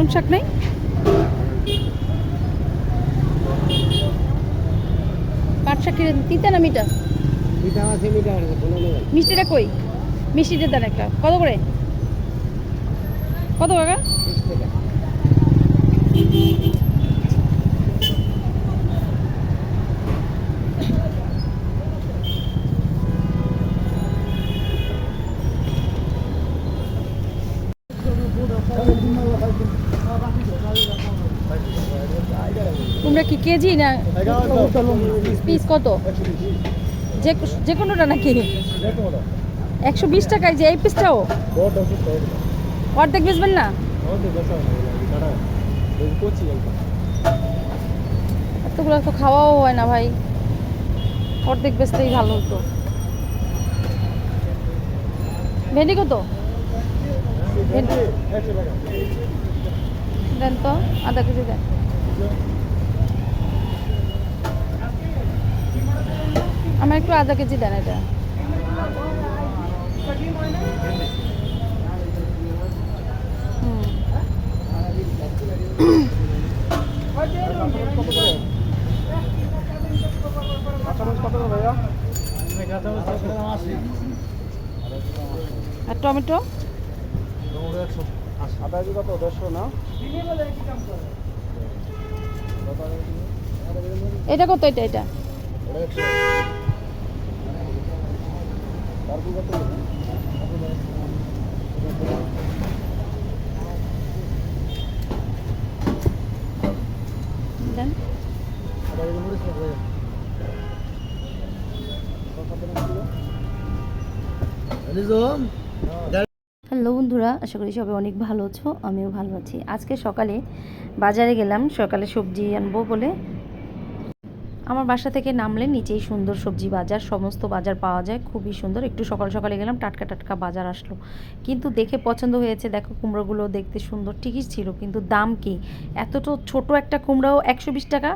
পালং শাক নেই? পাট শাক তিতা না মিটা মিষ্টিটা কই? মিষ্টিটা দেন একটা। কত করে? কত টাকা। তোমরা কি কেজি না পিস কত? যে যে কোনোটা নাকি? একশো বিশ টাকায় যে এই পিসটাও? অর্ধেক বেচবেন না? এতগুলো তো খাওয়াও হয় না ভাই। অর্ধেক বেচতেই ভালো হতো। ভেন্ডি কত? ভেন্ডি দেন তো আধা কেজি দেন। আমার একটু আধা কেজি দেন এটা। আর টমেটো? আদা কেজি কত এটা কত এটা এটা তারপর হ্যালো বন্ধুরা, আশা করি সবাই অনেক ভালো আছো, আমিও ভালো আছি। আজকে সকালে বাজারে গেলাম, সকালে সবজি আনব বলে। আমার বাসা থেকে নামলে নিচেই সুন্দর সবজি বাজার, সমস্ত বাজার পাওয়া যায়, খুবই সুন্দর। একটু সকাল সকালে গেলাম, টাটকা টাটকা বাজার আসলো। কিন্তু দেখে পছন্দ হয়েছে, দেখো কুমড়োগুলো দেখতে সুন্দর, ঠিকই ছিল, কিন্তু দাম কি? এত তো ছোট একটা কুমড়াও একশো বিশ টাকা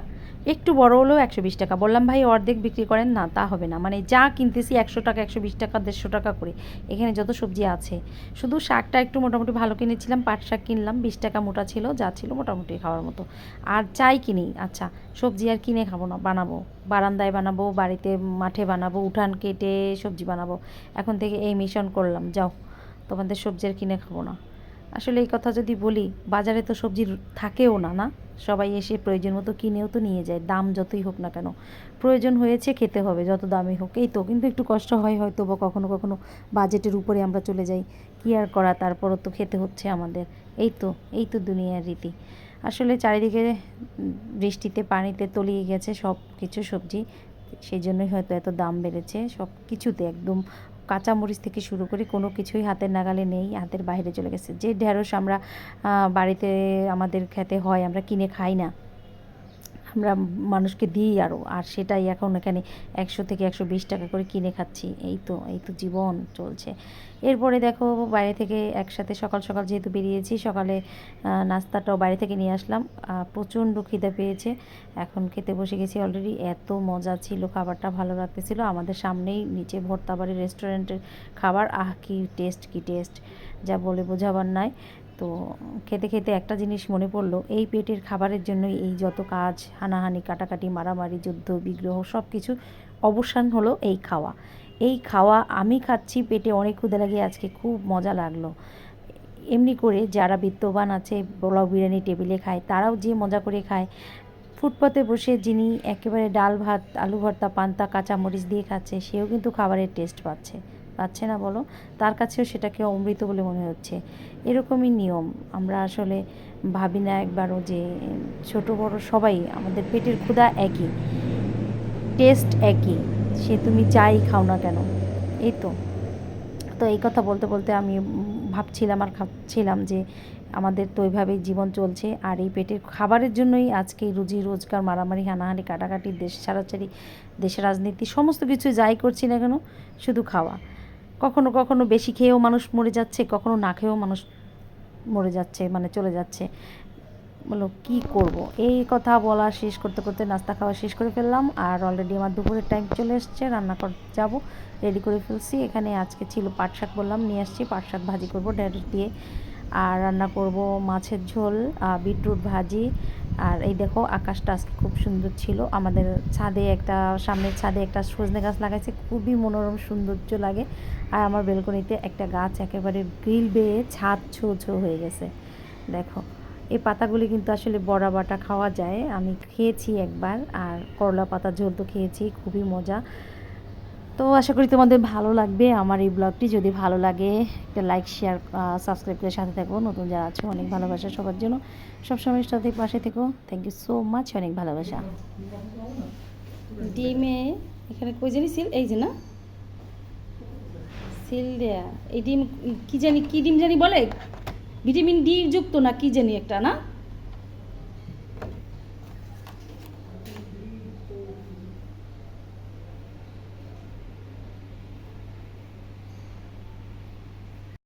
একটু বড় হলেও একশো বিশ টাকা। বললাম, ভাই, অর্ধেক বিক্রি করেন, না, তা হবে না। মানে যা কিনতেছি একশো টাকা, একশো বিশ টাকা, দেড়শো টাকা করে। এখানে যত সবজি আছে, শুধু শাকটা একটু মোটামুটি ভালো কিনেছিলাম, পাট শাক কিনলাম, বিশ টাকা মোটা ছিল, যা ছিল মোটামুটি খাওয়ার মতো। আর চাই কিনি আচ্ছা সবজি আর কিনে খাব না, বানাবো। বারান্দায় বানাবো, বাড়িতে মাঠে বানাবো, উঠান কেটে সবজি বানাবো। এখন থেকে এই মিশন করলাম, যাও, তোমাদের সবজি আর কিনে খাব না। আসলে এই কথা যদি বলি, বাজারে তো সবজি থাকেও না না? সবাই এসে প্রয়োজন মতো কিনেও তো নিয়ে যায়, দাম যতই হোক না কেন। প্রয়োজন হয়েছে খেতে হবে, যত দামই হোক। এই তো, কিন্তু একটু কষ্ট হয় হয়তো বা কখনো কখনো বাজেটের উপরে আমরা চলে যাই। কী আর করা, তারপরও তো খেতে হচ্ছে আমাদের। এই তো এই তো দুনিয়ার রীতি। আসলে চারিদিকে বৃষ্টিতে, পানিতে তলিয়ে গেছে সব কিছু সবজি। সেই জন্যই হয়তো এত দাম বেড়েছে সব কিছুতে একদম কাঁচামরিচ থেকে শুরু করে কোনো কিছুই হাতের নাগালে নেই, হাতের বাইরে চলে গেছে। যে ঢেঁড়স আমরা বাড়িতে আমাদের খেতে হয়, আমরা কিনে খাই না। আমরা মানুষকে দিই আরও আর সেটাই এখন এখানে একশো থেকে একশো বিশ টাকা করে কিনে খাচ্ছি। এই তো এই তো জীবন চলছে। এরপরে দেখো বাইরে থেকে একসাথে সকাল সকাল যেহেতু বেরিয়েছি, সকালে নাস্তাটাও বাইরে থেকে নিয়ে আসলাম। প্রচণ্ড খিদে পেয়েছে। এখন খেতে বসে গেছি অলরেডি এত মজা ছিল, খাবারটা ভালো লাগতেছিল। আমাদের সামনেই নিচে ভর্তাবাড়ি রেস্টুরেন্টের খাবার। আহ, কি টেস্ট কি টেস্ট যা বলে বোঝাবার নাই। তো খেতে খেতে একটা জিনিস মনে পড়ল, এই পেটের খাবারের জন্যই এই যত কাজ, হানাহানি, কাটাকাটি, মারামারি, যুদ্ধ, বিগ্রহ সব কিছু অবসান হলো এই খাওয়া। এই খাওয়া আমি খাচ্ছি, পেটে অনেক ক্ষুদে লাগে, আজকে খুব মজা লাগল। এমনি করে যারা বিত্তবান আছে, পোলাও বিরিয়ানি টেবিলে খায়, তারাও যে মজা করে খায়, ফুটপাতে বসে যিনি একেবারে ডাল ভাত, আলু ভর্তা, পান্তা কাঁচা মরিচ দিয়ে খাচ্ছে, সেও কিন্তু খাবারের টেস্ট পাচ্ছে। পাচ্ছে না বলো, তার কাছেও সেটাকে অমৃত বলে মনে হচ্ছে। এরকমই নিয়ম। আমরা আসলে ভাবি না একবারও যে ছোট বড় সবাই আমাদের পেটের ক্ষুধা একই, টেস্ট একই, সে তুমি চাই খাও না কেন? এই তো। তো এই কথা বলতে বলতে আমি ভাবছিলাম আর খাচ্ছিলাম যে, আমাদের তো ওইভাবেই জীবন চলছে আর এই পেটের খাবারের জন্যই আজকে রুজি, রোজগার, মারামারি, হানাহানি, কাটাকাটি, দেশ ছাড়াছাড়ি দেশের রাজনীতি, সমস্ত কিছু যাই করছি না কেন? শুধু খাওয়া। কখনো কখনো বেশি খেয়েও মানুষ মরে যাচ্ছে, কখনো না খেয়েও মানুষ মরে যাচ্ছে মানে চলে যাচ্ছে। বলো, কি করব? এই কথা বলা শেষ করতে করতে নাস্তা খাওয়া শেষ করে ফেললাম আর অলরেডি আমার দুপুরের টাইম চলে এসছে, রান্না কর, যাব রেডি করে ফেলছি। এখানে আজকে ছিল পাট শাক বললাম, নিয়ে আসছি, পাট শাক ভাজি করব ঢেঁড়স দিয়ে। আর রান্না করব মাছের ঝোল বিটরুট ভাজি আর এই দেখো, আকাশটা আজকে খুব সুন্দর ছিল। আমাদের ছাদে একটা, সামনের ছাদে একটা সজনে গাছ লাগাইছে, খুবই মনোরম সৌন্দর্য লাগে। আর আমার বেলকনিতে একটা গাছ একেবারে গ্রিল বেয়ে ছাদ ছো ছো হয়ে গেছে। দেখো, এই পাতাগুলি কিন্তু আসলে বড়া বাটা খাওয়া যায়। আমি খেয়েছি একবার, আর করলা পাতা ঝোল তো খেয়েছি, খুবই মজা। তো আশা করি তোমাদের ভালো লাগবে আমার এই ব্লগটি। যদি ভালো লাগে, একটা লাইক শেয়ার সাবস্ক্রাইব করে সাথে থাকো। নতুন যারা আছো, অনেক ভালোবাসা সবার জন্য। সবসময় সাথে পাশে থেকো। থ্যাংক ইউ সো মাচ অনেক ভালোবাসা। ডিমে, এখানে কই জানি সিল, এই যে না? সিল দেয়া। এই ডিম, কি জানি, কি ডিম জানি বলে? ভিটামিন ডি যুক্ত না, কি জানি একটা, না?